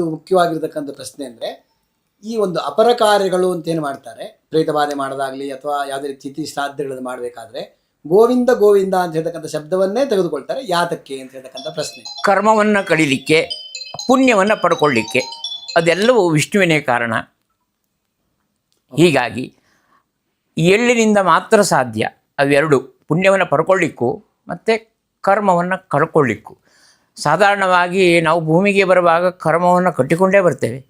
ಮುಖ್ಯವಾಗಿರ್ತಕ್ಕಂಥ ಪ್ರಶ್ನೆ ಅಂದರೆ, ಈ ಒಂದು ಅಪರ ಕಾರ್ಯಗಳು ಅಂತ ಏನು ಮಾಡ್ತಾರೆ? ಪ್ರೇತಬಾಧೆ ಮಾಡೋದಾಗಲಿ ಅಥವಾ ಯಾವುದೇ ರೀತಿ ತಿಥಿ ಶ್ರಾದ್ದಗಳನ್ನು ಮಾಡಬೇಕಾದ್ರೆ, ಗೋವಿಂದ ಗೋವಿಂದ ಅಂತ ಹೇಳ್ತಕ್ಕಂಥ ಶಬ್ದವನ್ನೇ ತೆಗೆದುಕೊಳ್ತಾರೆ, ಯಾತಕ್ಕೆ ಅಂತ ಹೇಳ್ತಕ್ಕಂಥ ಪ್ರಶ್ನೆ. ಕರ್ಮವನ್ನು ಕಳೀಲಿಕ್ಕೆ, ಪುಣ್ಯವನ್ನು ಪಡ್ಕೊಳ್ಳಿಕ್ಕೆ, ಅದೆಲ್ಲವೂ ವಿಷ್ಣುವಿನೇ ಕಾರಣ. ಹೀಗಾಗಿ ಎಳ್ಳಿನಿಂದ ಮಾತ್ರ ಸಾಧ್ಯ? ಅವೆರಡು, ಪುಣ್ಯವನ್ನು ಪಡ್ಕೊಳ್ಳಿಕ್ಕೂ, ಮತ್ತು ಕರ್ಮವನ್ನು ಕಳ್ಕೊಳ್ಳಿಕ್ಕೂ. ಸಾಧಾರಣವಾಗಿ ನಾವು ಭೂಮಿಗೆ ಬರುವಾಗ ಕರ್ಮವನ್ನು ಕಟ್ಟಿಕೊಂಡೇ ಬರ್ತೇವೆ.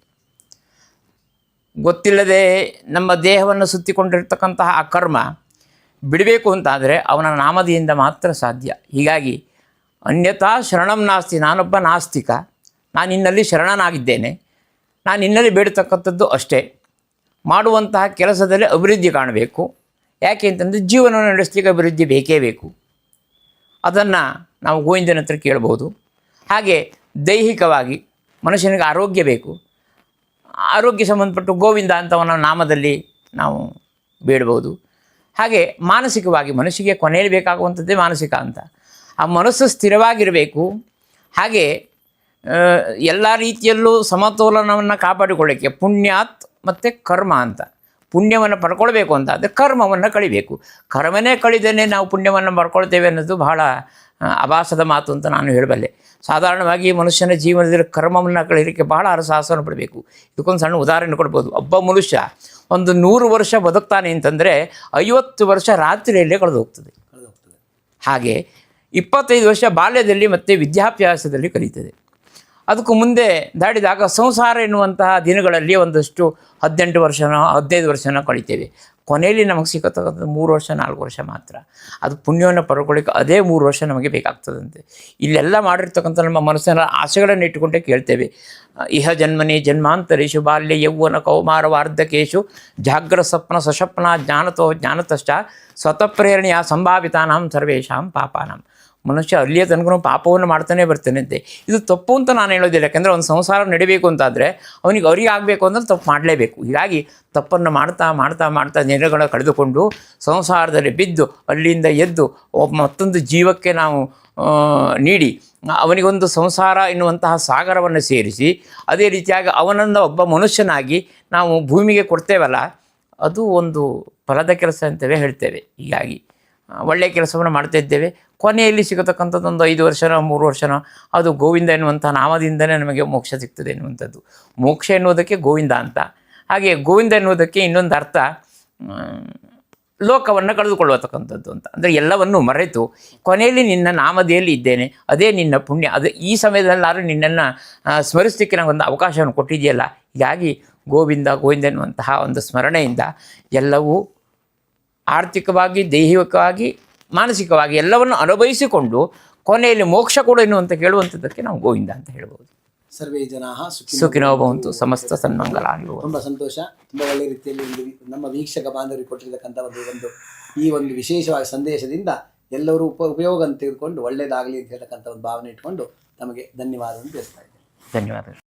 ಗೊತ್ತಿಲ್ಲದೆ ನಮ್ಮ ದೇಹವನ್ನು ಸುತ್ತಿಕೊಂಡಿರ್ತಕ್ಕಂತಹ ಆ ಕರ್ಮ ಬಿಡಬೇಕು ಅಂತಾದರೆ ಅವನ ನಾಮದಿಯಿಂದ ಮಾತ್ರ ಸಾಧ್ಯ. ಹೀಗಾಗಿ ಅನ್ಯಥಾ ಶರಣಂ ನಾಸ್ತಿ, ನಾನೊಬ್ಬ ನಾಸ್ತಿಕ, ನಾನು ನಿನ್ನಲ್ಲಿ ಶರಣನಾಗಿದ್ದೇನೆ, ನಾನು ನಿನ್ನಲ್ಲಿ ಬೇಡತಕ್ಕಂಥದ್ದು ಅಷ್ಟೇ. ಮಾಡುವಂತಹ ಕೆಲಸದಲ್ಲಿ ಅಭಿವೃದ್ಧಿ ಕಾಣಬೇಕು. ಯಾಕೆ ಅಂತಂದರೆ ಜೀವನವನ್ನು ನಡೆಸಲಿಕ್ಕೆ ಅಭಿವೃದ್ಧಿ ಬೇಕೇ ಬೇಕು. ಅದನ್ನು ನಾವು ಗೋವಿಂದನ ಹತ್ರ ಕೇಳ್ಬೋದು. ಹಾಗೆ ದೈಹಿಕವಾಗಿ ಮನುಷ್ಯನಿಗೆ ಆರೋಗ್ಯ ಬೇಕು. ಆರೋಗ್ಯ ಸಂಬಂಧಪಟ್ಟು ಗೋವಿಂದ ಅಂತವನ ನಾಮದಲ್ಲಿ ನಾವು ಬೇಡಬಹುದು ಹಾಗೆ ಮಾನಸಿಕವಾಗಿ ಮನುಷ್ಯಗೆ ಕೊನೆಯಲ್ಲಿ ಬೇಕಾಗುವಂಥದ್ದೇ ಮಾನಸಿಕ ಅಂತ. ಆ ಮನಸ್ಸು ಸ್ಥಿರವಾಗಿರಬೇಕು. ಹಾಗೆ ಎಲ್ಲ ರೀತಿಯಲ್ಲೂ ಸಮತೋಲನವನ್ನು ಕಾಪಾಡಿಕೊಳ್ಳೋಕ್ಕೆ ಪುಣ್ಯಾತ್ ಮತ್ತು ಕರ್ಮ ಅಂತ. ಪುಣ್ಯವನ್ನು ಪಡ್ಕೊಳ್ಬೇಕು ಅಂತ. ಅದು ಕರ್ಮವನ್ನು ಕಳಿಬೇಕು. ಕರ್ಮನೇ ಕಳಿದೇನೆ ನಾವು ಪುಣ್ಯವನ್ನು ಪಡ್ಕೊಳ್ತೇವೆ ಅನ್ನೋದು ಬಹಳ ಅಭಾಸದ ಮಾತು ಅಂತ ನಾನು ಹೇಳಬಲ್ಲೆ. ಸಾಧಾರಣವಾಗಿ ಮನುಷ್ಯನ ಜೀವನದಲ್ಲಿ ಕರ್ಮವನ್ನು ಕಳೀಲಿಕ್ಕೆ ಬಹಳ ಅರಸಾಹಸವನ್ನು ಪಡಬೇಕು. ಇದಕ್ಕೊಂದು ಸಣ್ಣ ಉದಾಹರಣೆ ಕೊಡ್ಬೋದು. ಒಬ್ಬ ಮನುಷ್ಯ ಒಂದು ನೂರು ವರ್ಷ ಬದುಕ್ತಾನೆ ಅಂತಂದರೆ ಐವತ್ತು ವರ್ಷ ರಾತ್ರಿಯಲ್ಲೇ ಕಳೆದು ಹೋಗ್ತದೆ ಕಳೆದು ಹೋಗ್ತದೆ ಹಾಗೆ ಇಪ್ಪತ್ತೈದು ವರ್ಷ ಬಾಲ್ಯದಲ್ಲಿ ಮತ್ತು ವಿದ್ಯಾಭ್ಯಾಸದಲ್ಲಿ ಕಲಿತದೆ. ಅದಕ್ಕೂ ಮುಂದೆ ದಾಡಿದಾಗ ಸಂಸಾರ ಎನ್ನುವಂತಹ ದಿನಗಳಲ್ಲಿ ಒಂದಷ್ಟು ಹದಿನೆಂಟು ವರ್ಷನೋ, ಹದಿನೈದು ವರ್ಷನೋ ಕಳಿತೇವೆ. ಕೊನೆಯಲ್ಲಿ ನಮಗೆ ಸಿಗತಕ್ಕಂಥದ್ದು ಮೂರು ವರ್ಷ, ನಾಲ್ಕು ವರ್ಷ ಮಾತ್ರ. ಅದು ಪುಣ್ಯವನ್ನು ಪಡ್ಕೊಳ್ಳಿಕ್ಕೆ ಅದೇ ಮೂರು ವರ್ಷ ನಮಗೆ ಬೇಕಾಗ್ತದಂತೆ. ಇಲ್ಲೆಲ್ಲ ಮಾಡಿರ್ತಕ್ಕಂಥ ನಮ್ಮ ಮನಸ್ಸಿನ ಆಸೆಗಳನ್ನು ಇಟ್ಟುಕೊಂಡೇ ಕೇಳ್ತೇವೆ. ಇಹ ಜನ್ಮನಿ ಜನ್ಮಾಂತರೇಶು ಬಾಲ್ಯ ಯೌವನ ಕೌಮಾರ ವಾರ್ಧಕೇಶು ಜಾಗ್ರ ಸ್ವಪ್ನ ಸಶಪ್ನ ಜ್ಞಾನತೋ ಜ್ಞಾನತಶ್ಚ ಸ್ವತಃ ಪ್ರೇರಣೆಯ ಸಂಭಾವಿತಾನಾಂ ಸರ್ವೇಷಾಂ ಪಾಪಾನಾಂ. ಮನುಷ್ಯ ಅಲ್ಲಿಯ ತನಕ ಪಾಪವನ್ನು ಮಾಡ್ತಾನೆ ಬರ್ತಾನೆ ಅಂತೆ. ಇದು ತಪ್ಪು ಅಂತ ನಾನು ಹೇಳೋದಿಲ್ಲ. ಯಾಕೆಂದರೆ ಒಂದು ಸಂಸಾರ ನಡಿಬೇಕು ಅಂತಾದರೆ ಅವನಿಗೆ ಅವರಿಗೆ ಆಗಬೇಕು ಅಂದರೆ ತಪ್ಪು ಮಾಡಲೇಬೇಕು. ಹೀಗಾಗಿ ತಪ್ಪನ್ನು ಮಾಡ್ತಾ ಮಾಡ್ತಾ ಮಾಡ್ತಾ ದಿನಗಳ ಕಳೆದುಕೊಂಡು ಸಂಸಾರದಲ್ಲಿ ಬಿದ್ದು ಅಲ್ಲಿಂದ ಎದ್ದು ಮತ್ತೊಂದು ಜೀವಕ್ಕೆ ನಾವು ನೀಡಿ ಅವನಿಗೊಂದು ಸಂಸಾರ ಎನ್ನುವಂತಹ ಸಾಗರವನ್ನು ಸೇರಿಸಿ ಅದೇ ರೀತಿಯಾಗಿ ಅವನನ್ನು ಒಬ್ಬ ಮನುಷ್ಯನಾಗಿ ನಾವು ಭೂಮಿಗೆ ಕೊಡ್ತೇವಲ್ಲ, ಅದು ಒಂದು ಫಲದ ಕೆಲಸ ಅಂತಲೇ ಹೇಳ್ತೇವೆ. ಹೀಗಾಗಿ ಒಳ್ಳೆಯ ಕೆಲಸವನ್ನು ಮಾಡ್ತಾ ಇದ್ದೇವೆ ಕೊನೆಯಲ್ಲಿ ಸಿಗತಕ್ಕಂಥದ್ದು ಒಂದು ಐದು ವರ್ಷನೋ, ಮೂರು ವರ್ಷನೋ, ಅದು ಗೋವಿಂದ ಎನ್ನುವಂಥ ನಾಮದಿಂದಲೇ ನಮಗೆ ಮೋಕ್ಷ ಸಿಗ್ತದೆ ಎನ್ನುವಂಥದ್ದು. ಮೋಕ್ಷ ಎನ್ನುವುದಕ್ಕೆ ಗೋವಿಂದ ಅಂತ. ಹಾಗೆ ಗೋವಿಂದ ಎನ್ನುವುದಕ್ಕೆ ಇನ್ನೊಂದು ಅರ್ಥ ಲೋಕವನ್ನು ಕಳೆದುಕೊಳ್ಳತಕ್ಕಂಥದ್ದು ಅಂತ. ಅಂದರೆ ಎಲ್ಲವನ್ನು ಮರೆತು ಕೊನೆಯಲ್ಲಿ ನಿನ್ನ ನಾಮಧೇಯಲ್ಲಿ ಇದ್ದೇನೆ. ಅದೇ ನಿನ್ನ ಪುಣ್ಯ. ಅದು ಈ ಸಮಯದಲ್ಲಾದರೂ ನಿನ್ನನ್ನು ಸ್ಮರಿಸಲಿಕ್ಕೆ ನನಗೊಂದು ಅವಕಾಶವನ್ನು ಕೊಟ್ಟಿದೆಯಲ್ಲ ಹೀಗಾಗಿ ಗೋವಿಂದ ಗೋವಿಂದ ಎನ್ನುವಂತಹ ಒಂದು ಸ್ಮರಣೆಯಿಂದ ಎಲ್ಲವೂ ಆರ್ಥಿಕವಾಗಿ ದೈಹಿಕವಾಗಿ ಮಾನಸಿಕವಾಗಿ ಎಲ್ಲವನ್ನು ಅನುಭವಿಸಿಕೊಂಡು ಕೊನೆಯಲ್ಲಿ ಮೋಕ್ಷ ಕೂಡ ಏನು ಅಂತ ಕೇಳುವಂಥದ್ದಕ್ಕೆ ನಾವು ಗೋವಿಂದ ಅಂತ ಹೇಳ್ಬೋದು. ಸರ್ವೇ ಜನ ಸುಖಿ ಸುಖಿನೋ ಭವಂತು. ಸಮಸ್ತ ಸನ್ಮಂಗಲ. ತುಂಬ ಸಂತೋಷ. ತುಂಬ ಒಳ್ಳೆ ರೀತಿಯಲ್ಲಿ ಒಂದು ನಮ್ಮ ವೀಕ್ಷಕ ಬಾಂಧವರಿಗೆ ಕೊಟ್ಟಿರ್ತಕ್ಕಂಥ ಒಂದು ಒಂದು ಈ ಒಂದು ವಿಶೇಷವಾದ ಸಂದೇಶದಿಂದ ಎಲ್ಲರೂ ಉಪ ಉಪಯೋಗ ತೆಗೆದುಕೊಂಡು ಒಳ್ಳೆಯದಾಗಲಿ ಅಂತ ಹೇಳ್ತಕ್ಕಂಥ ಒಂದು ಭಾವನೆ ಇಟ್ಕೊಂಡು ತಮಗೆ ಧನ್ಯವಾದ ತಿಳಿಸ್ತಾ ಇದ್ದೇನೆ. ಧನ್ಯವಾದಗಳು.